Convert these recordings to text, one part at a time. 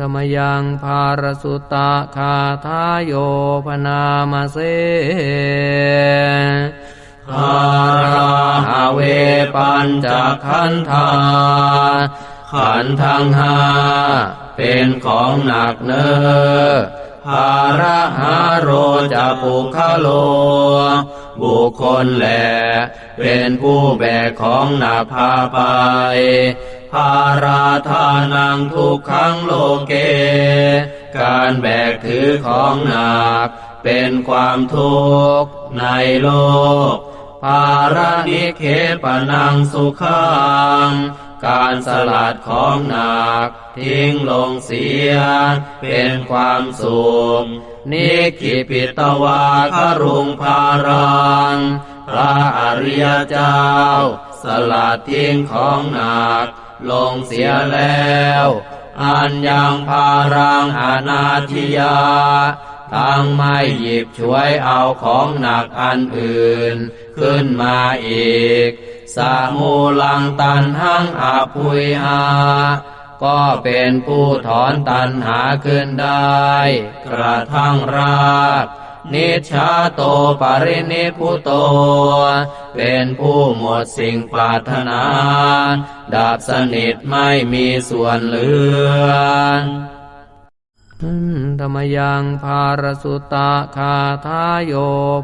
ธรรมยังภารสุตะคาทายโยพนามาเสหาราหาเวปัญจขันธาขันทังหาเป็นของหนักเนอหาระหาโรจะปุคโล บุคคลแหลเป็นผู้แบกของหนักพาไป ภาราทานังทุกขังโลเก การแบกถือของหนัก เป็นความทุกข์ในโลก ภารานิเคปนังสุขังการสลัดของหนัก ทิ้งลงเสีย เป็นความสุขนิกิปิตวาครุงภารัง พระอริยเจ้า สลัดทิ้งของหนัก ลงเสียแล้ว อันยังพารังอนาธิยาทั้งไม่หยิบช่วยเอาของหนักอันอื่น ขึ้นมาอีก สามูลังตันหังอาภุยหาก็เป็นผู้ถอนตันหาขึ้นได้ กระทั่งราก นิชาโตปรินิพุโต เป็นผู้หมดสิ่งปรารถนาดับสนิทไม่มีส่วนเหลือธรรมยังภารสุตะคาทายโย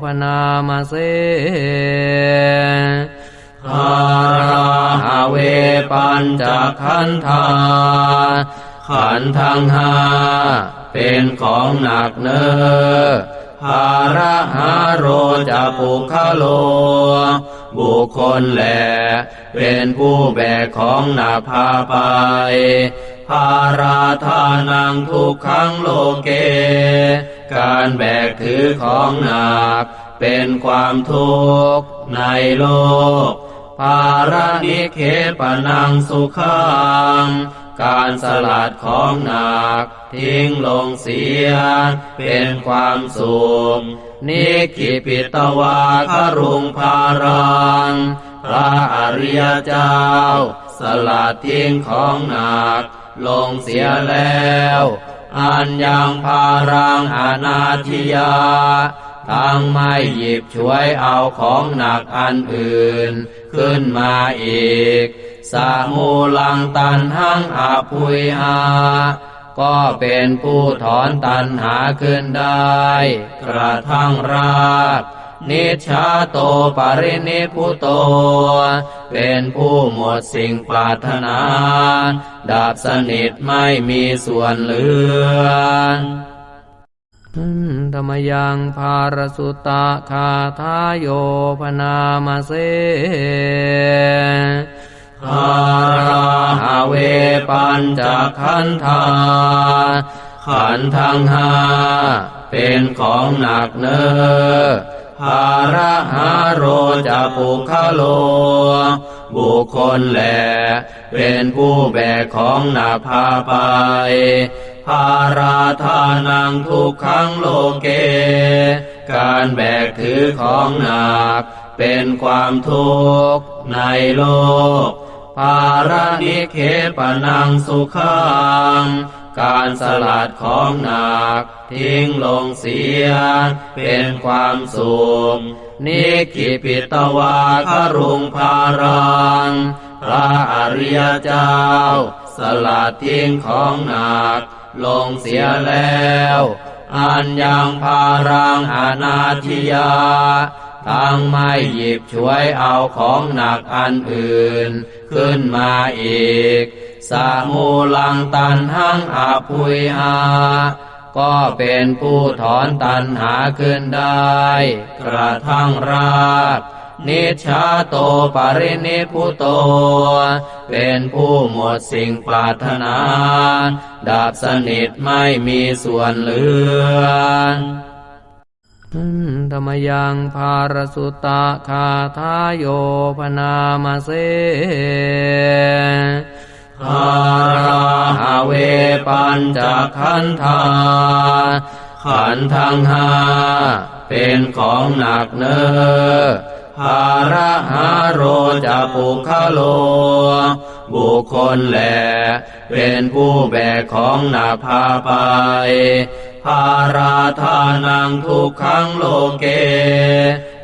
พนามาเสหาราหาเวปัญจขันธาขันทังหาเป็นของหนักเนอ หาระหาโรจะปุคโล บุคคลแหลเป็นผู้แบกของหนักพาไป ภาราทานังทุกขังโลเก การแบกถือของหนัก เป็นความทุกข์ในโลก ภารานิเคปนังสุขัง การสลัดของหนัก ทิ้งลงเสีย เป็นความสุขนิกิปิตวาครุงพารัง พระอริยเจ้า สลัดทิ้งของหนัก ลงเสียแล้ว อันยังพารังอนาธิยาทั้งไม่หยิบช่วยเอาของหนักอันอื่น ขึ้นมาอีก สามูลังตันหังอาภุยหาก็เป็นผู้ถอนตันหาขึ้นได้ กระทั่งราก นิชาโตปรินิพุโต เป็นผู้หมดสิ่งปรารถนาดับสนิทไม่มีส่วนเหลือธรรมยังภารสุตตะคาทายโยพนามาเสหาราหาเวปัญจขันธาขันธังหาเป็นของหนักเนอ หาระหาโรจะปุคโล บุคคลแหลเป็นผู้แบกของหนักพาไป ภาราทานังทุกขังโลเก การแบกถือของหนัก เป็นความทุกข์ในโลก ภารานิเคปนังสุขัง การสลัดของหนัก ทิ้งลงเสีย เป็นความสุขนิกิปิตวาคารุงภารัง พระอริยเจ้า สลัดทิ้งของหนัก ลงเสียแล้ว อันยังพารังอนาธิยาทั้งไม่หยิบช่วยเอาของหนักอันอื่น ขึ้นมาอีก สามูลังตันหังอาภุยหาก็เป็นผู้ถอนตันหาขึ้นได้ กระทั่งรากนิชาโตปรินิพุโต เป็นผู้หมดสิ่งปรารถนา ดับสนิทไม่มีส่วนเหลือธรรมยังภารสุตตะคาทายโยพนามาเส หาราหาเวปัญจขันธาขันธ์ทั้งห้าเป็นของหนักเนอภาระหาโรจะปุคโล บุคคลแหลเป็นผู้แบกของหนักพาไปภาราทานังทุกขังโลเก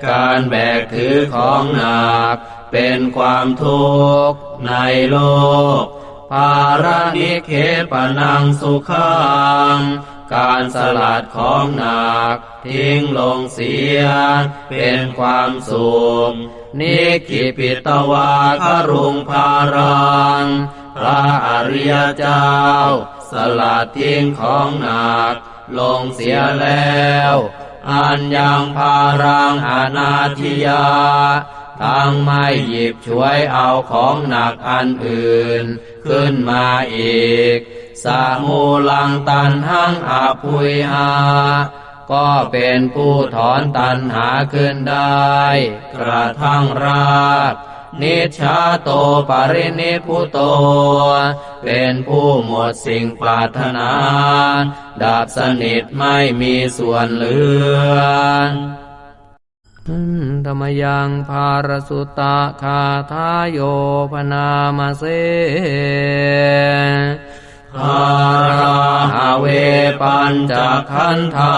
การแบกถือของหนักเป็นความทุกข์ในโลก ภารานิเคปนังสุขังการสลัดของหนัก ทิ้งลงเสีย เป็นความสุขนิกิปิตวาคารุงภารัง พระอริยเจ้า สลัดทิ้งของหนัก ลงเสียแล้ว อันยังพารังอนาธิยาทั้งไม่หยิบช่วยเอาของหนักอันอื่น ขึ้นมาอีก สามูลังตันหังอาพุยหาก็เป็นผู้ถอนตันหาขึ้นได้ กระทั่งรากนิชาโตปรินิพุโต เป็นผู้หมดสิ่งปรารถนาดาบสนิทไม่มีส่วนเหลือ ธรรมยังภารสุตะคาทายโยพนามาเสหาราหาเวปัญจขันธา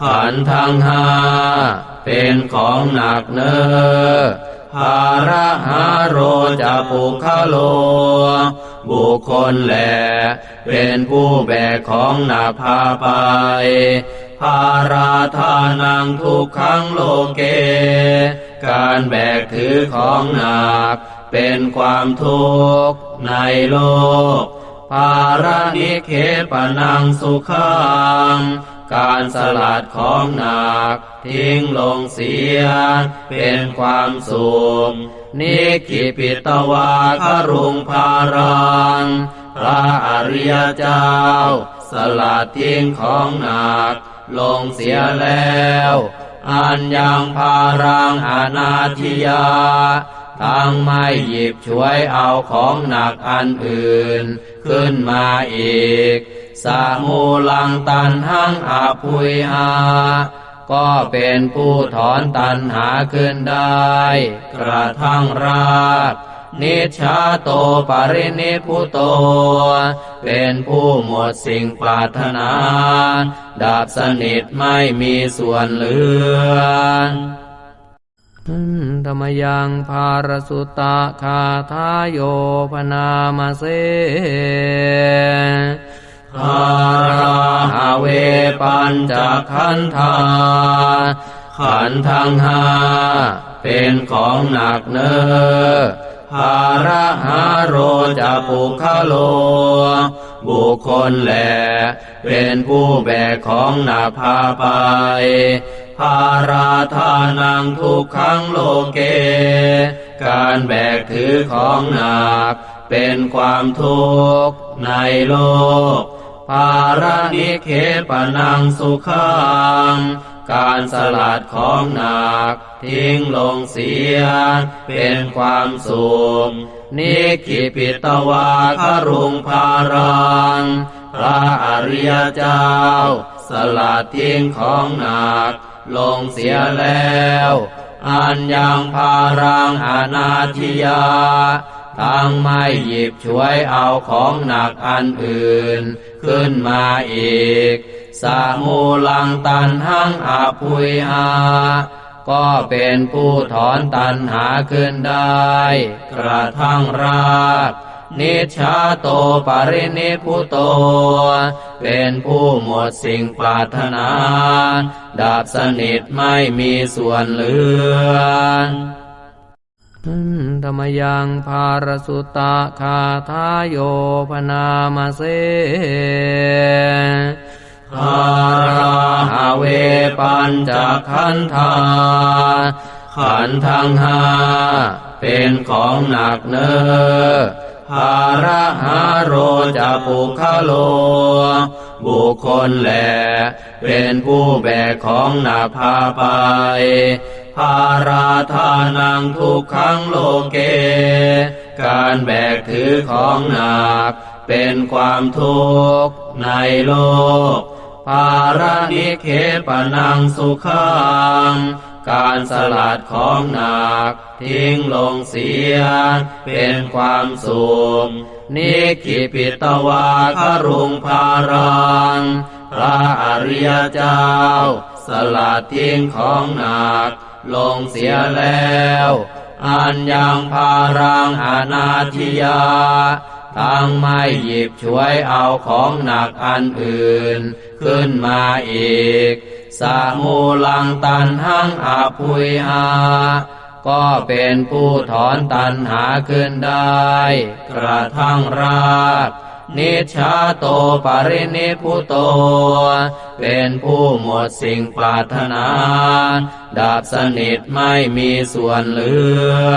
ขันธ์ทั้งหาเป็นของหนักเนอภาระหาโรจะปุคโล บุคคลแหลเป็นผู้แบกของหนักพาไป ภาราทานังทุกขังโลเก การแบกถือของหนัก เป็นความทุกข์ในโลก ภาระนิเคปนังสุขังการสลัดของหนัก ทิ้งลงเสีย เป็นความสุขนิกิปิตวาครุงภารัง พระอริยเจ้า สลัดทิ้งของหนัก ลงเสียแล้ว อันยังพารังอนาธิยาทั้งไม่หยิบช่วยเอาของหนักอันอื่น ขึ้นมาอีก สามูลังตันหังอาพุยหาก็เป็นผู้ถอนตันหาขึ้นได้ กระทั่งราก นิชาโตปรินิพุโต เป็นผู้หมดสิ่งปรารถนาดาบสนิทไม่มีส่วนเหลือธรรมยังภารสุตะคาทายโยพนามาเสหาราหาเวปัญจขันธาขันธ์ทั้งหาเป็นของหนักเนอ ภาระหาโรจะปุคโล บุคคลแหลเป็นผู้แบกของหนักพาไป ภาราทานังทุกขังโลเก การแบกถือของหนัก เป็นความทุกข์ในโลก ภาระนิเคปนังสุขัง การสลัดของหนัก ทิ้งลงเสีย เป็นความสุขนิกิปิตวาครุงภารัง พระอริยเจ้า สลัดทิ้งของหนัก ลงเสียแล้วอันยังพารังอนาธิยาทั้งไม่หยิบช่วยเอาของหนักอันอื่น ขึ้นมาอีก สามูลังตันหังอาพุยหาก็เป็นผู้ถอนตันหาขึ้นได้ กระทั่งรากนิชาโตปรินิพุโต เป็นผู้หมดสิ่งปรารถนาดาบสนิทไม่มีส่วนเหลือธรรมยังภารสุตตะคาทายโยพนามาเส หาราหาเวปัญจขันธา ขันธ์ทั้งหาเป็นของหนักเนอภาระหาโรจะปุคโล บุคคลแหลเป็นผู้แบกของหนักพาไป ภาราทานังทุกขังโลเก การแบกถือของหนักเป็นความทุกข์ในโลก ภาระนิเคปนังสุขังการสลัดของหนัก ทิ้งลงเสีย เป็นความสุขนิกิปิตวาครุงพารัง พระอริยเจ้า สลัดทิ้งของหนัก ลงเสียแล้ว อันยังพารังอนาธิยาทั้งไม่หยิบช่วยเอาของหนักอันอื่น ขึ้นมาอีก สามูลังตันหังอาภุยหาก็เป็นผู้ถอนตันหาขึ้นได้ กระทั่งรากนิชชาโตปรินิพุโต เป็นผู้หมดสิ่งปรารถนา ดับสนิทไม่มีส่วนเหลือ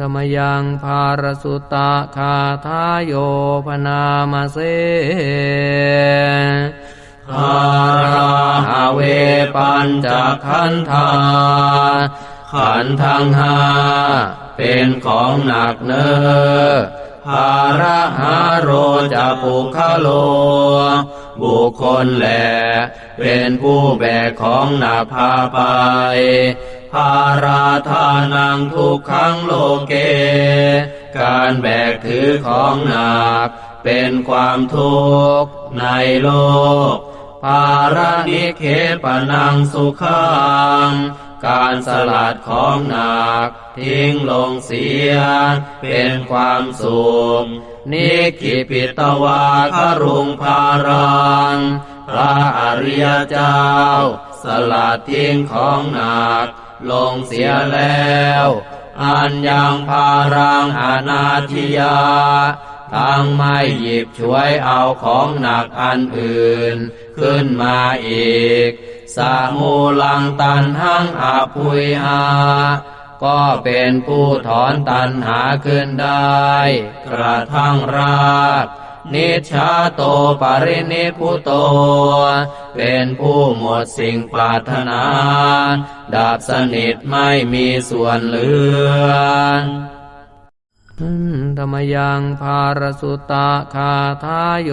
ธรรมยังภารสุตะคาทายโยพนามาเสหาราหาเวปัญจขันธาขันทังหาเป็นของหนักเนอหาระหาโรจะปุคโล บุคคลแหลเป็นผู้แบกของหนักพาไป ภาราทานังทุกขังโลเก การแบกถือของหนัก เป็นความทุกข์ในโลก ภารานิเคปนังสุขังการสลัดของหนัก ทิ้งลงเสีย เป็นความสุขนิกิปิตวาครุงพารัง พระอริยเจ้า สลัดทิ้งของหนัก ลงเสียแล้ว อันยังพารังอนาธิยาทั้งไม่หยิบช่วยเอาของหนักอันอื่น ขึ้นมาอีก สามูลังตันหังอาภุยหาก็เป็นผู้ถอนตันหาขึ้นได้ กระทั่งราก นิชาโตปรินิพุโต เป็นผู้หมดสิ่งปรารถนาดับสนิทไม่มีส่วนเหลือธรรมยังภารสุตะคาทายโย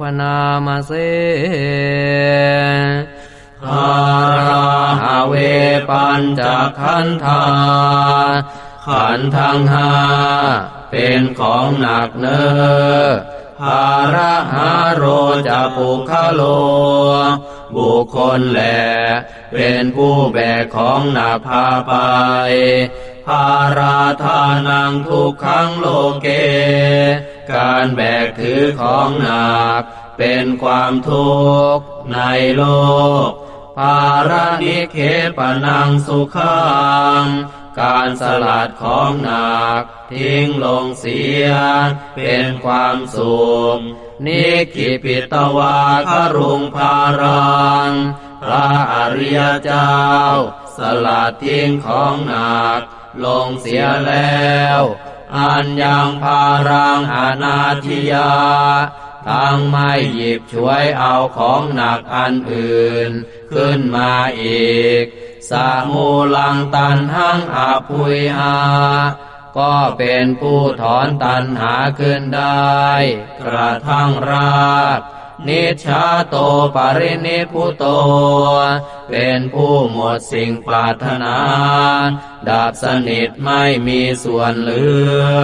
พนามาเสหาราหาเวปัญจขันธาขันทังหาเป็นของหนักเนอ หาระหาโรจะปุคโล บุคคลแหลเป็นผู้แบกของหนักพาไป ภาราทานังทุกขังโลเก การแบกถือของหนัก เป็นความทุกข์ในโลก ภารานิเคปนังสุขัง การสลัดของหนัก ทิ้งลงเสีย เป็นความสุขนิกิปิตวาคารุงพารัง พระอริยเจ้า สลัดทิ้งของหนัก ลงเสียแล้ว อันยังพารังอนาธิยา ทั้งไม่หยิบช่วยเอาของหนักอันอื่น ขึ้นมาอีก สามูลังตันหังอาภุยหาก็เป็นผู้ถอนตันหาขึ้นได้ กระทั่งรากนิชชาโตปรินิพุโต เป็นผู้หมดสิ่งปรารถนา ดับสนิทไม่มีส่วนเหลือ